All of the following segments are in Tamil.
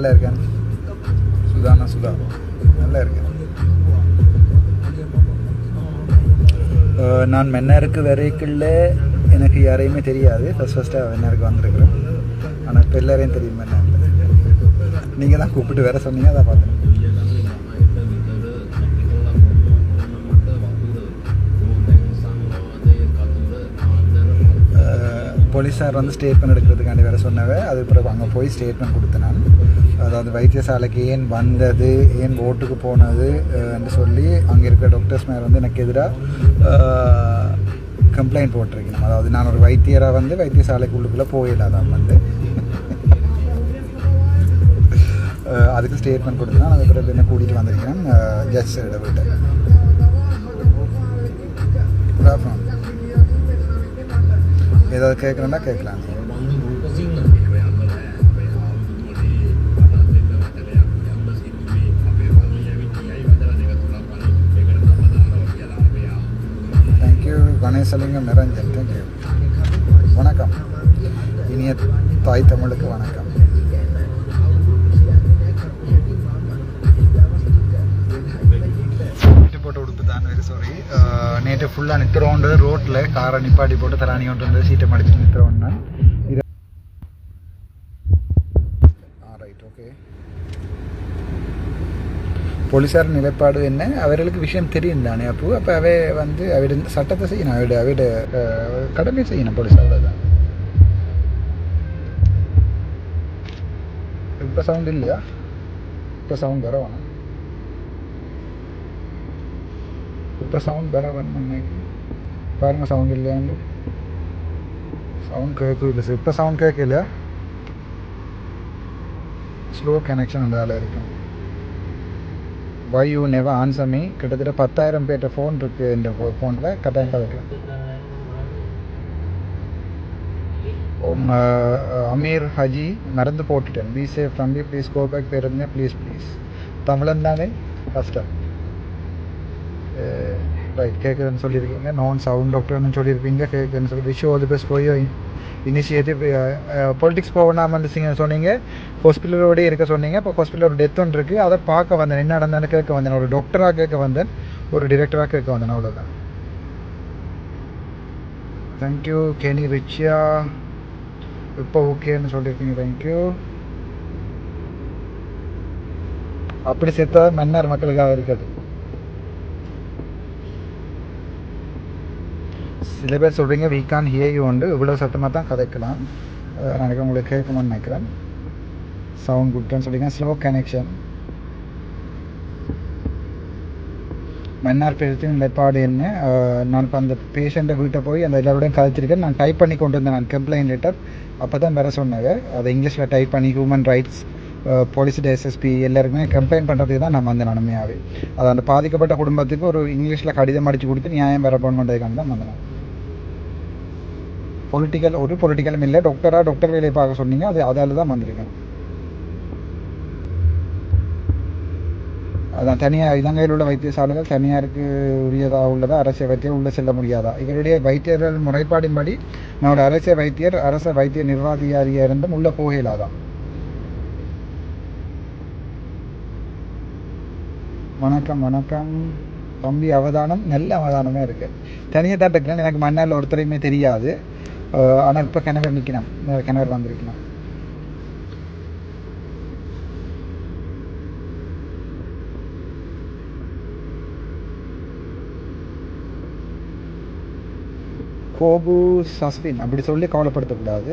நல்லா இருக்கேன் சுதானா சுதா. நல்லா இருக்கேன் நான் மென்னருக்கு வரைக்குள்ள எனக்கு யாரையுமே தெரியாது. ஃபஸ்ட் ஃபஸ்ட்டாக மென்னருக்கு வந்திருக்கிறேன் ஆனால் இப்போ எல்லாரையும் தெரியும் மென்னர் நீங்கள் தான் கூப்பிட்டு வேற சொன்னீங்க அதான் பார்த்தேன். போலீஸார் வந்து ஸ்டேட்மெண்ட் எடுக்கிறதுக்காண்டி வேறு சொன்னவ அது பிறகு அங்கே போய் ஸ்டேட்மெண்ட் கொடுத்தேன் நான். அதாவது வைத்தியசாலைக்கு ஏன் வந்தது ஏன் ஓட்டுக்கு போனது என்று சொல்லி அங்கே இருக்கிற டாக்டர்ஸ் மேலே வந்து எனக்கு எதிராக கம்ப்ளைண்ட் போட்டிருக்கணும். அதாவது நான் ஒரு வைத்தியராக வந்து வைத்தியசாலைக்கு உள்ளுக்குள்ளே போயிடாதான் வந்து. அதுக்கு ஸ்டேட்மெண்ட் கொடுத்தேன் அதுக்கு பிறகு என்ன கூட்டிகிட்டு வந்திருக்கிறேன் ஜட்ஜ் விட்டு. குட் ஆஃப்டர்நூன் ஏதாவது கேட்குறேன்னா கேட்கலாம் கணேசலிங்கம் நிரஞ்சன் தேங்க்யூ வணக்கம். இனிய தாய் தமிழுக்கு வணக்கம். போட்டு உடுப்பு தான் வெரி சாரி நேற்று ஃபுல்லாக நிற்கிறோண்டு ரோட்டில் காரை நிப்பாட்டி போட்டு தலாணி கொண்டு வந்து சீட்டை மடித்து நிற்கிறோம் நான் இது ஆ ரைட் ஓகே போலீஸார் நிலைப்பாடு என்ன? அவர்களுக்கு விஷயம் தெரியும் தானே அப்போ? அப்போ அவை வந்து அவட சட்டத்தை செய்யணும். அவட அவட அஹ், கடமை செய்யணும் போலீஸார் தான். இப்போ சவுண்ட் இல்லையா? இப்போ சவுண்ட் வர வேணாம். இப்போ சவுண்ட் வர வேணும் பாருங்க சவுண்ட் இல்லையாண்டு சவுண்ட் கேட்கல சார் இப்போ சவுண்ட் கேட்கலையா? ஸ்லோ கனெக்ஷன் அந்த வேலை இருக்கும் why you never answer me கிட்டத்தட்ட பத்தாயிரம் பேர்ட்ட ஃபோன் இருக்குது இந்த ஃபோனில் கட்டாயம் கதைக்கலாம் அமீர் ஹஜி மறந்து போட்டுட்டேன். பி சேஃப் தம்பி ப்ளீஸ் கோ பேக் பேருந்தேன் ப்ளீஸ் ப்ளீஸ் தமிழன் தானே? கஷ்டம் ரைட் கேட்குதுன்னு சொல்லியிருக்கீங்க. நான் சவுண்ட் டாக்டர்னு சொல்லியிருப்பீங்க கேட்குதுன்னு சொல்லி விஷ் ஆல் தி பெஸ்ட் போய் இனிஷியேட்டிவ் பொலிட்டிக்ஸ் போகணாமல் சொன்னீங்க. ஹாஸ்பிட்டலோடய இருக்க சொன்னீங்க. இப்போ ஹாஸ்பிட்டலோட டெத் ஒன்று இருக்குது அதை பார்க்க வந்தேன். என்ன நடந்தான்னு கேட்க வந்தேன். ஒரு டாக்டராக கேட்க வந்தேன். ஒரு டிரெக்டராக கேட்க வந்தேன். அவ்வளோதான் தேங்க்யூ கெனி ரிச்சியா இப்போ ஓகேன்னு சொல்லியிருக்கீங்க. தேங்க்யூ அப்படி சேர்த்தா மன்னார் மக்களுக்காக இருக்குது. சில பேர் சொல்கிறீங்க வீ கான் ஹியர் யூ உண்டு. இவ்வளோ சத்தமாக தான் கதைக்கலாம். நினைக்க உங்களுக்கு கேட்கணும்னு நினைக்கிறேன். சவுண்ட் குட்னு சொல்லிங்க ஸ்லோ கனெக்ஷன் மன்னார் பேரத்தின் நிலைப்பாடு என்ன? நான் இப்போ அந்த பேஷண்ட்டை வீட்டை போய் அந்த எல்லாரோடையும் கதைச்சிருக்கேன். நான் டைப் பண்ணி கொண்டு வந்தேன். நான் கம்ப்ளைண்ட் லெட்டர் அப்போ தான் வேறு சொன்னாங்க. அதை இங்கிலீஷில் டைப் பண்ணி ஹியூமன் ரைட்ஸ் போலீஸ் எஸ்எஸ்பி எல்லாருக்குமே கம்ப்ளைண்ட் பண்ணுறதுக்கு தான் நான் வந்தேன் நன்மையாகவே அது அந்த பாதிக்கப்பட்ட குடும்பத்துக்கு ஒரு இங்கிலீஷில் கடிதம் அடித்து கொடுத்து நியாயம் பெற தான் வந்தேன் பொலிட்டிக்கல் ஒரு பொலிட்டிக்கலும் இல்லை டாக்டராக டாக்டர் வேலையை பார்க்க சொன்னீங்க அது அதால் தான் வந்திருக்கேன் அதான் தனியார் இலங்கையில் உள்ள வைத்தியசாலைகள் தனியாருக்கு உரியதாக உள்ளதா அரசிய வைத்தியர் உள்ளே செல்ல முடியாதா? இவருடைய வைத்தியர்கள் முறைப்பாடின்படி நம்மளோட அரசு வைத்தியர் அரச வைத்திய நிர்வாகியாரியாக இருந்தும் உள்ள போகலாதான் வணக்கம் வணக்கம். தம்பி அவதானம் நல்ல அவதானமே இருக்குது தனியாக தான் இருக்கிறேன் எனக்கு மண்ணால் ஒருத்தரையுமே தெரியாது. Uh, ஆனால் இப்போ கிணறு நிற்கணும் கிணறு வந்திருக்கணும் கோபு சஸ்வின் அப்படி சொல்லி கவலைப்படுத்தக்கூடாது.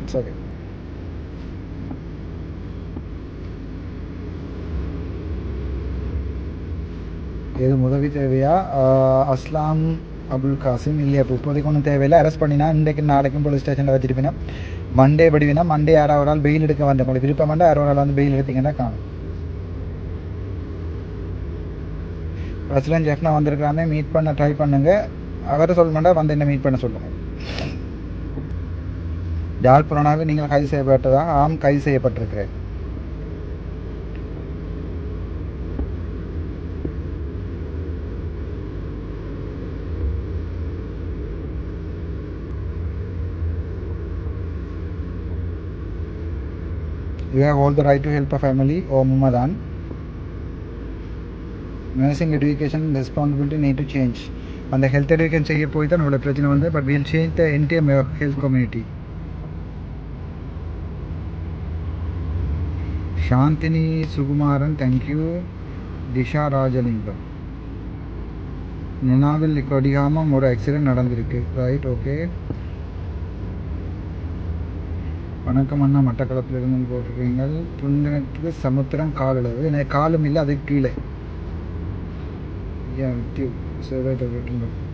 இட்ஸ் ஓகே எதுவும் உதவி தேவையா? Uh, அஸ்லாம் அபுல் காசிம் இல்லையா? இப்போ இப்போதைக்கு ஒன்றும் தேவையில்லை. அரெஸ்ட் பண்ணினா இன்றைக்கு நாளைக்கும் போலீஸ் ஸ்டேஷனில் வச்சிருப்பீங்க மண்டே படிவினா மண்டே யாராவது ஒரு ஆள் பெயில் எடுக்க வந்த உங்களுக்கு விருப்பம் வேண்டாம் யாரோ ஒரு ஆள் வந்து பெயில் எடுத்தீங்கன்னா காணும். பிரசிடென்ட் ஜெஃப்னா வந்திருக்கிறாங்க மீட் பண்ண ட்ரை பண்ணுங்க. அவரை சொல்ல மாட்டா வந்து என்ன மீட் பண்ண சொல்லுங்க. யாழ்ப்பாணாக நீங்கள் கைது செய்யப்பட்டதா? ஆம் கைது செய்யப்பட்டிருக்கிறேன். You have all the right to help a family or Muhammadan. Nursing education responsibility need to change. அந்த ஹெல்த் எடுக்கேஷன் செய்ய போய் தான் நம்மளோட பிரச்சனை வந்து but we'll change the NDM health community Chandini Sukumaran thank you Disha Rajalingam நினாவில் Kodikamam ஒரு ஆக்சிடென்ட் நடந்திருக்கு. ரைட் ஓகே வணக்கம் அண்ணா மட்டக்களப்பிலிருந்து போட்டிருக்கீங்க துண்டனத்துக்கு சமுத்திரம் காலளவு எனக்கு காலும் இல்லை அதுக்கு கீழே ஐயா tube. So.